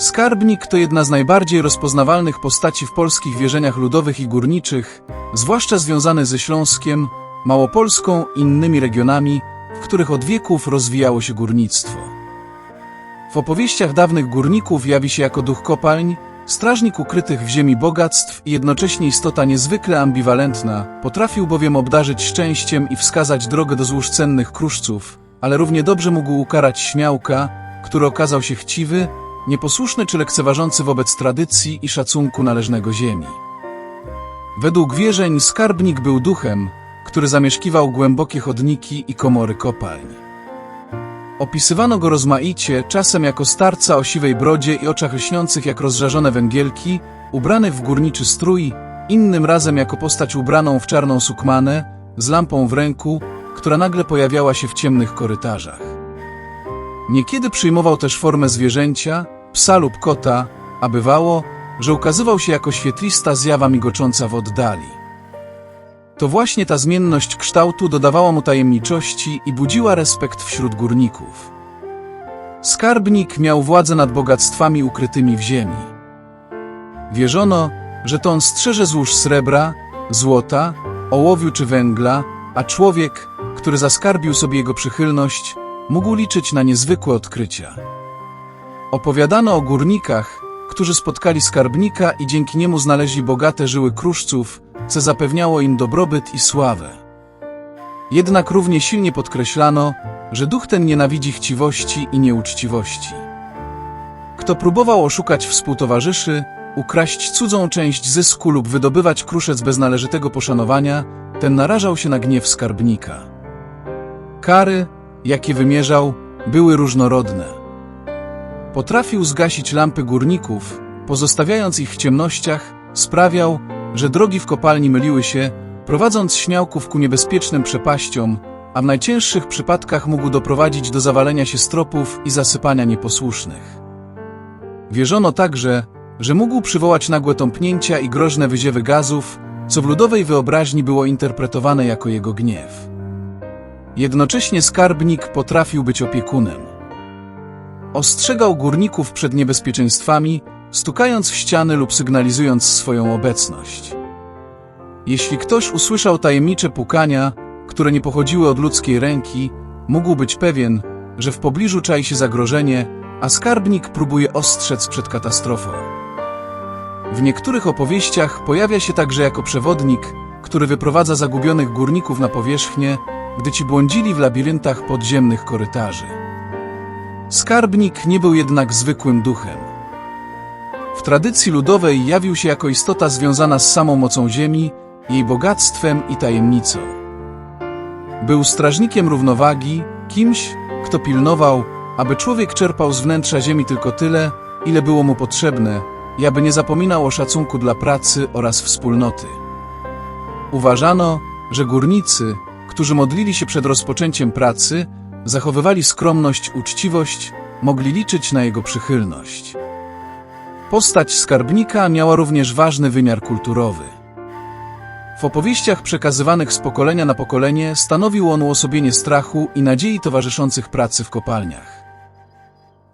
Skarbnik to jedna z najbardziej rozpoznawalnych postaci w polskich wierzeniach ludowych i górniczych, zwłaszcza związany ze Śląskiem, Małopolską i innymi regionami, w których od wieków rozwijało się górnictwo. W opowieściach dawnych górników jawi się jako duch kopalń, strażnik ukrytych w ziemi bogactw i jednocześnie istota niezwykle ambiwalentna, potrafił bowiem obdarzyć szczęściem i wskazać drogę do złóż cennych kruszców, ale równie dobrze mógł ukarać śmiałka, który okazał się chciwy, nieposłuszny czy lekceważący wobec tradycji i szacunku należnego ziemi. Według wierzeń skarbnik był duchem, który zamieszkiwał głębokie chodniki i komory kopalń. Opisywano go rozmaicie, czasem jako starca o siwej brodzie i oczach lśniących jak rozżarzone węgielki, ubrany w górniczy strój, innym razem jako postać ubraną w czarną sukmanę, z lampą w ręku, która nagle pojawiała się w ciemnych korytarzach. Niekiedy przyjmował też formę zwierzęcia, psa lub kota, a bywało, że ukazywał się jako świetlista zjawa migocząca w oddali. To właśnie ta zmienność kształtu dodawała mu tajemniczości i budziła respekt wśród górników. Skarbnik miał władzę nad bogactwami ukrytymi w ziemi. Wierzono, że to on strzeże złóż srebra, złota, ołowiu czy węgla, a człowiek, który zaskarbił sobie jego przychylność, mógł liczyć na niezwykłe odkrycia. Opowiadano o górnikach, którzy spotkali skarbnika i dzięki niemu znaleźli bogate żyły kruszców, co zapewniało im dobrobyt i sławę. Jednak równie silnie podkreślano, że duch ten nienawidzi chciwości i nieuczciwości. Kto próbował oszukać współtowarzyszy, ukraść cudzą część zysku lub wydobywać kruszec bez należytego poszanowania, ten narażał się na gniew skarbnika. Kary, jakie wymierzał, były różnorodne. Potrafił zgasić lampy górników, pozostawiając ich w ciemnościach, sprawiał, że drogi w kopalni myliły się, prowadząc śmiałków ku niebezpiecznym przepaściom, a w najcięższych przypadkach mógł doprowadzić do zawalenia się stropów i zasypania nieposłusznych. Wierzono także, że mógł przywołać nagłe tąpnięcia i groźne wyziewy gazów, co w ludowej wyobraźni było interpretowane jako jego gniew. Jednocześnie skarbnik potrafił być opiekunem. Ostrzegał górników przed niebezpieczeństwami, stukając w ściany lub sygnalizując swoją obecność. Jeśli ktoś usłyszał tajemnicze pukania, które nie pochodziły od ludzkiej ręki, mógł być pewien, że w pobliżu czai się zagrożenie, a skarbnik próbuje ostrzec przed katastrofą. W niektórych opowieściach pojawia się także jako przewodnik, który wyprowadza zagubionych górników na powierzchnię, gdy ci błądzili w labiryntach podziemnych korytarzy. Skarbnik nie był jednak zwykłym duchem. W tradycji ludowej jawił się jako istota związana z samą mocą ziemi, jej bogactwem i tajemnicą. Był strażnikiem równowagi, kimś, kto pilnował, aby człowiek czerpał z wnętrza ziemi tylko tyle, ile było mu potrzebne, i aby nie zapominał o szacunku dla pracy oraz wspólnoty. Uważano, że górnicy, którzy modlili się przed rozpoczęciem pracy, zachowywali skromność, uczciwość, mogli liczyć na jego przychylność. Postać skarbnika miała również ważny wymiar kulturowy. W opowieściach przekazywanych z pokolenia na pokolenie stanowił on uosobienie strachu i nadziei towarzyszących pracy w kopalniach.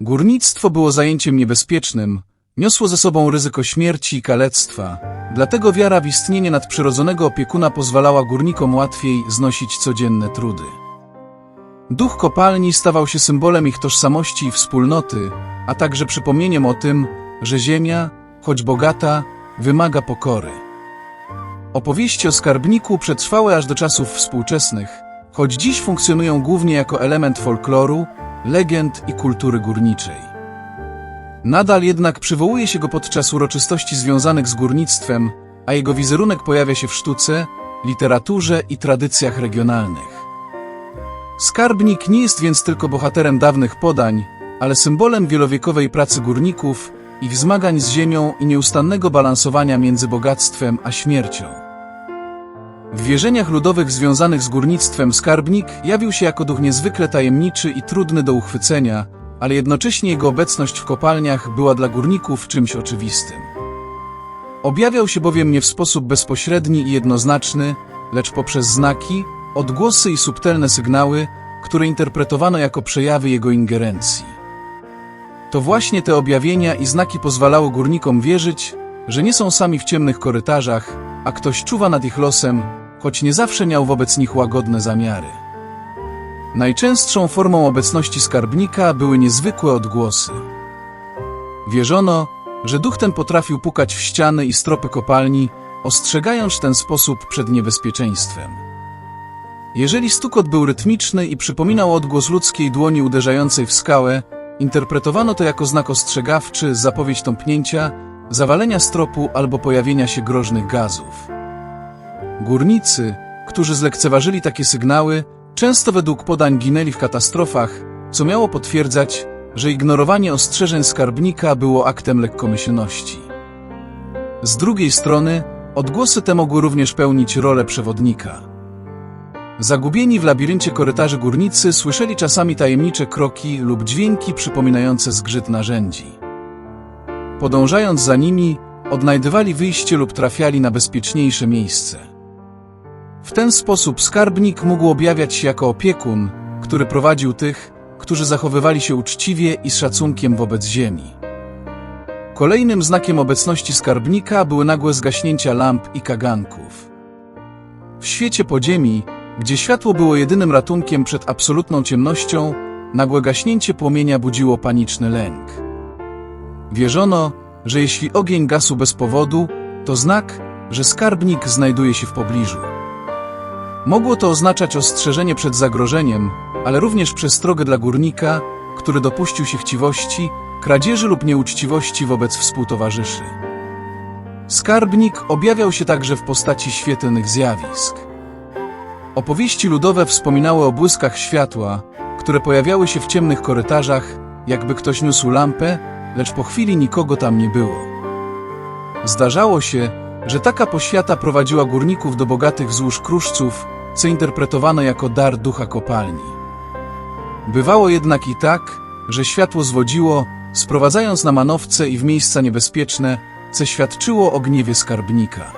Górnictwo było zajęciem niebezpiecznym, niosło ze sobą ryzyko śmierci i kalectwa, dlatego wiara w istnienie nadprzyrodzonego opiekuna pozwalała górnikom łatwiej znosić codzienne trudy. Duch kopalni stawał się symbolem ich tożsamości i wspólnoty, a także przypomnieniem o tym, że ziemia, choć bogata, wymaga pokory. Opowieści o skarbniku przetrwały aż do czasów współczesnych, choć dziś funkcjonują głównie jako element folkloru, legend i kultury górniczej. Nadal jednak przywołuje się go podczas uroczystości związanych z górnictwem, a jego wizerunek pojawia się w sztuce, literaturze i tradycjach regionalnych. Skarbnik nie jest więc tylko bohaterem dawnych podań, ale symbolem wielowiekowej pracy górników, ich zmagań z ziemią i nieustannego balansowania między bogactwem a śmiercią. W wierzeniach ludowych związanych z górnictwem skarbnik jawił się jako duch niezwykle tajemniczy i trudny do uchwycenia, ale jednocześnie jego obecność w kopalniach była dla górników czymś oczywistym. Objawiał się bowiem nie w sposób bezpośredni i jednoznaczny, lecz poprzez znaki, odgłosy i subtelne sygnały, które interpretowano jako przejawy jego ingerencji. To właśnie te objawienia i znaki pozwalały górnikom wierzyć, że nie są sami w ciemnych korytarzach, a ktoś czuwa nad ich losem, choć nie zawsze miał wobec nich łagodne zamiary. Najczęstszą formą obecności skarbnika były niezwykłe odgłosy. Wierzono, że duch ten potrafił pukać w ściany i stropy kopalni, ostrzegając w ten sposób przed niebezpieczeństwem. Jeżeli stukot był rytmiczny i przypominał odgłos ludzkiej dłoni uderzającej w skałę, interpretowano to jako znak ostrzegawczy, zapowiedź tąpnięcia, zawalenia stropu albo pojawienia się groźnych gazów. Górnicy, którzy zlekceważyli takie sygnały, często według podań ginęli w katastrofach, co miało potwierdzać, że ignorowanie ostrzeżeń skarbnika było aktem lekkomyślności. Z drugiej strony, odgłosy te mogły również pełnić rolę przewodnika. Zagubieni w labiryncie korytarzy górnicy słyszeli czasami tajemnicze kroki lub dźwięki przypominające zgrzyt narzędzi. Podążając za nimi, odnajdywali wyjście lub trafiali na bezpieczniejsze miejsce. W ten sposób skarbnik mógł objawiać się jako opiekun, który prowadził tych, którzy zachowywali się uczciwie i z szacunkiem wobec ziemi. Kolejnym znakiem obecności skarbnika były nagłe zgaśnięcia lamp i kaganków. W świecie podziemi, gdzie światło było jedynym ratunkiem przed absolutną ciemnością, nagłe gaśnięcie płomienia budziło paniczny lęk. Wierzono, że jeśli ogień gasł bez powodu, to znak, że skarbnik znajduje się w pobliżu. Mogło to oznaczać ostrzeżenie przed zagrożeniem, ale również przestrogę dla górnika, który dopuścił się chciwości, kradzieży lub nieuczciwości wobec współtowarzyszy. Skarbnik objawiał się także w postaci świetlnych zjawisk. Opowieści ludowe wspominały o błyskach światła, które pojawiały się w ciemnych korytarzach, jakby ktoś niósł lampę, lecz po chwili nikogo tam nie było. Zdarzało się, że taka poświata prowadziła górników do bogatych złóż kruszców, co interpretowano jako dar ducha kopalni. Bywało jednak i tak, że światło zwodziło, sprowadzając na manowce i w miejsca niebezpieczne, co świadczyło o gniewie skarbnika.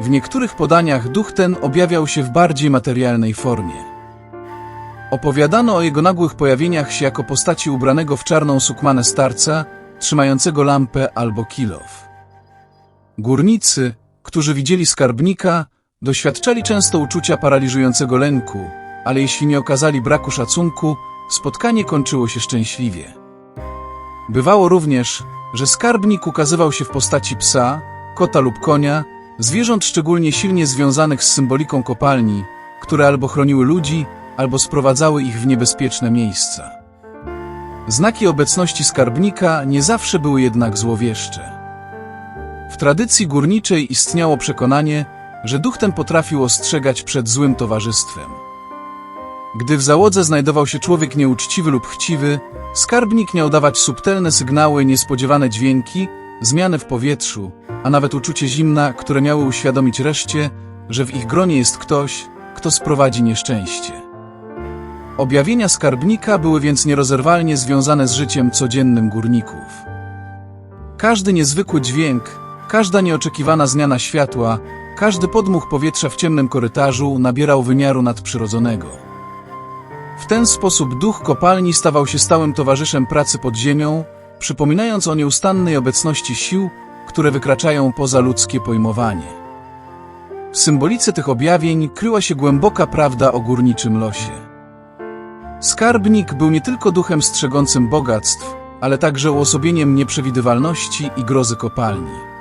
W niektórych podaniach duch ten objawiał się w bardziej materialnej formie. Opowiadano o jego nagłych pojawieniach się jako postaci ubranego w czarną sukmanę starca, trzymającego lampę albo kilow. Górnicy, którzy widzieli skarbnika, doświadczali często uczucia paraliżującego lęku, ale jeśli nie okazali braku szacunku, spotkanie kończyło się szczęśliwie. Bywało również, że skarbnik ukazywał się w postaci psa, kota lub konia, zwierząt szczególnie silnie związanych z symboliką kopalni, które albo chroniły ludzi, albo sprowadzały ich w niebezpieczne miejsca. Znaki obecności skarbnika nie zawsze były jednak złowieszcze. W tradycji górniczej istniało przekonanie, że duch ten potrafił ostrzegać przed złym towarzystwem. Gdy w załodze znajdował się człowiek nieuczciwy lub chciwy, skarbnik miał dawać subtelne sygnały, niespodziewane dźwięki, zmiany w powietrzu, a nawet uczucie zimna, które miały uświadomić reszcie, że w ich gronie jest ktoś, kto sprowadzi nieszczęście. Objawienia skarbnika były więc nierozerwalnie związane z życiem codziennym górników. Każdy niezwykły dźwięk, każda nieoczekiwana zmiana światła, każdy podmuch powietrza w ciemnym korytarzu nabierał wymiaru nadprzyrodzonego. W ten sposób duch kopalni stawał się stałym towarzyszem pracy pod ziemią, przypominając o nieustannej obecności sił, które wykraczają poza ludzkie pojmowanie. W symbolice tych objawień kryła się głęboka prawda o górniczym losie. Skarbnik był nie tylko duchem strzegącym bogactw, ale także uosobieniem nieprzewidywalności i grozy kopalni.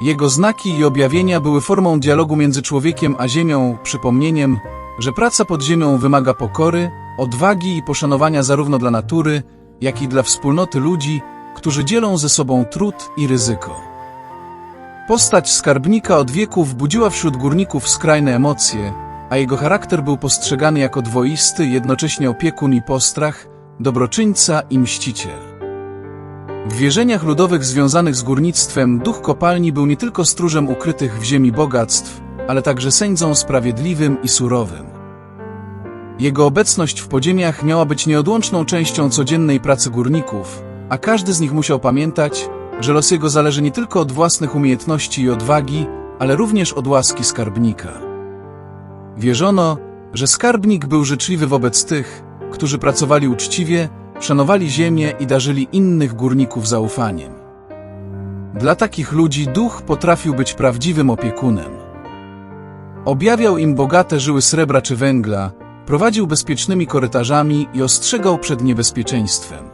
Jego znaki i objawienia były formą dialogu między człowiekiem a ziemią, przypomnieniem, że praca pod ziemią wymaga pokory, odwagi i poszanowania zarówno dla natury, jak i dla wspólnoty ludzi, którzy dzielą ze sobą trud i ryzyko. Postać skarbnika od wieków budziła wśród górników skrajne emocje, a jego charakter był postrzegany jako dwoisty, jednocześnie opiekun i postrach, dobroczyńca i mściciel. W wierzeniach ludowych związanych z górnictwem duch kopalni był nie tylko stróżem ukrytych w ziemi bogactw, ale także sędzą sprawiedliwym i surowym. Jego obecność w podziemiach miała być nieodłączną częścią codziennej pracy górników, a każdy z nich musiał pamiętać, że los jego zależy nie tylko od własnych umiejętności i odwagi, ale również od łaski skarbnika. Wierzono, że skarbnik był życzliwy wobec tych, którzy pracowali uczciwie, szanowali ziemię i darzyli innych górników zaufaniem. Dla takich ludzi duch potrafił być prawdziwym opiekunem. Objawiał im bogate żyły srebra czy węgla, prowadził bezpiecznymi korytarzami i ostrzegał przed niebezpieczeństwem.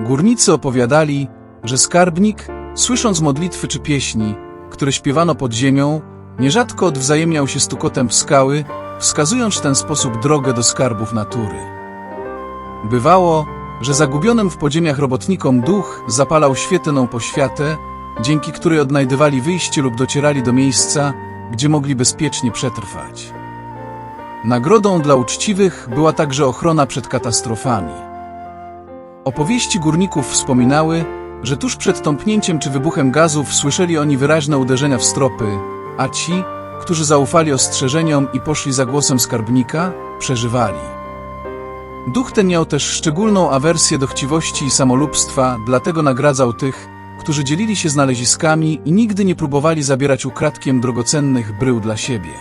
Górnicy opowiadali, że skarbnik, słysząc modlitwy czy pieśni, które śpiewano pod ziemią, nierzadko odwzajemniał się stukotem w skały, wskazując w ten sposób drogę do skarbów natury. Bywało, że zagubionym w podziemiach robotnikom duch zapalał świetlną poświatę, dzięki której odnajdywali wyjście lub docierali do miejsca, gdzie mogli bezpiecznie przetrwać. Nagrodą dla uczciwych była także ochrona przed katastrofami. Opowieści górników wspominały, że tuż przed tąpnięciem czy wybuchem gazów słyszeli oni wyraźne uderzenia w stropy, a ci, którzy zaufali ostrzeżeniom i poszli za głosem skarbnika, przeżywali. Duch ten miał też szczególną awersję do chciwości i samolubstwa, dlatego nagradzał tych, którzy dzielili się znaleziskami i nigdy nie próbowali zabierać ukradkiem drogocennych brył dla siebie.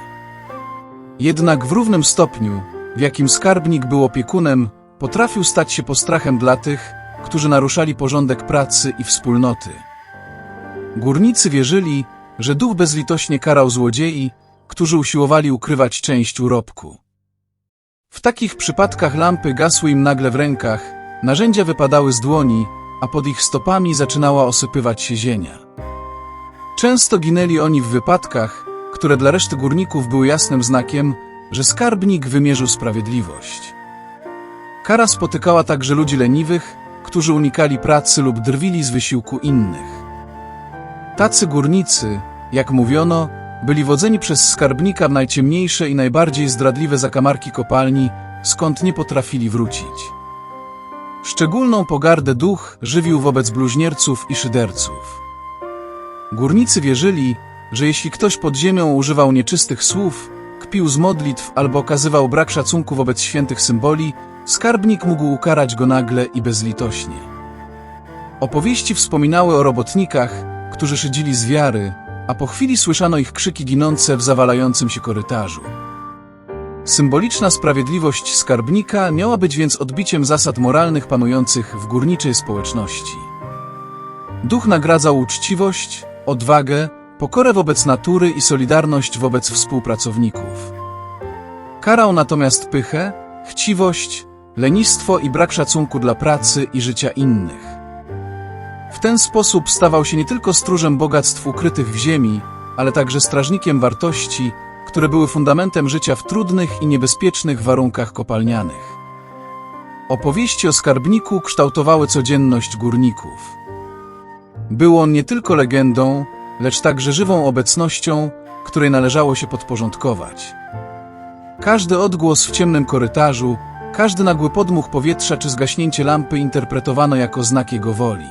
Jednak w równym stopniu, w jakim skarbnik był opiekunem, potrafił stać się postrachem dla tych, którzy naruszali porządek pracy i wspólnoty. Górnicy wierzyli, że duch bezlitośnie karał złodziei, którzy usiłowali ukrywać część urobku. W takich przypadkach lampy gasły im nagle w rękach, narzędzia wypadały z dłoni, a pod ich stopami zaczynała osypywać się ziemia. Często ginęli oni w wypadkach, które dla reszty górników były jasnym znakiem, że skarbnik wymierzył sprawiedliwość. Kara spotykała także ludzi leniwych, którzy unikali pracy lub drwili z wysiłku innych. Tacy górnicy, jak mówiono, byli wodzeni przez skarbnika w najciemniejsze i najbardziej zdradliwe zakamarki kopalni, skąd nie potrafili wrócić. Szczególną pogardę duch żywił wobec bluźnierców i szyderców. Górnicy wierzyli, że jeśli ktoś pod ziemią używał nieczystych słów, kpił z modlitw albo okazywał brak szacunku wobec świętych symboli, skarbnik mógł ukarać go nagle i bezlitośnie. Opowieści wspominały o robotnikach, którzy szydzili z wiary, a po chwili słyszano ich krzyki ginące w zawalającym się korytarzu. Symboliczna sprawiedliwość skarbnika miała być więc odbiciem zasad moralnych panujących w górniczej społeczności. Duch nagradzał uczciwość, odwagę, pokorę wobec natury i solidarność wobec współpracowników. Karał natomiast pychę, chciwość, lenistwo i brak szacunku dla pracy i życia innych. W ten sposób stawał się nie tylko stróżem bogactw ukrytych w ziemi, ale także strażnikiem wartości, które były fundamentem życia w trudnych i niebezpiecznych warunkach kopalnianych. Opowieści o skarbniku kształtowały codzienność górników. Był on nie tylko legendą, lecz także żywą obecnością, której należało się podporządkować. Każdy odgłos w ciemnym korytarzu, każdy nagły podmuch powietrza czy zgaśnięcie lampy interpretowano jako znak jego woli.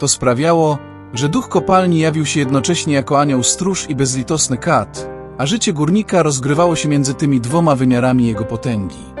To sprawiało, że duch kopalni jawił się jednocześnie jako anioł stróż i bezlitosny kat, a życie górnika rozgrywało się między tymi dwoma wymiarami jego potęgi.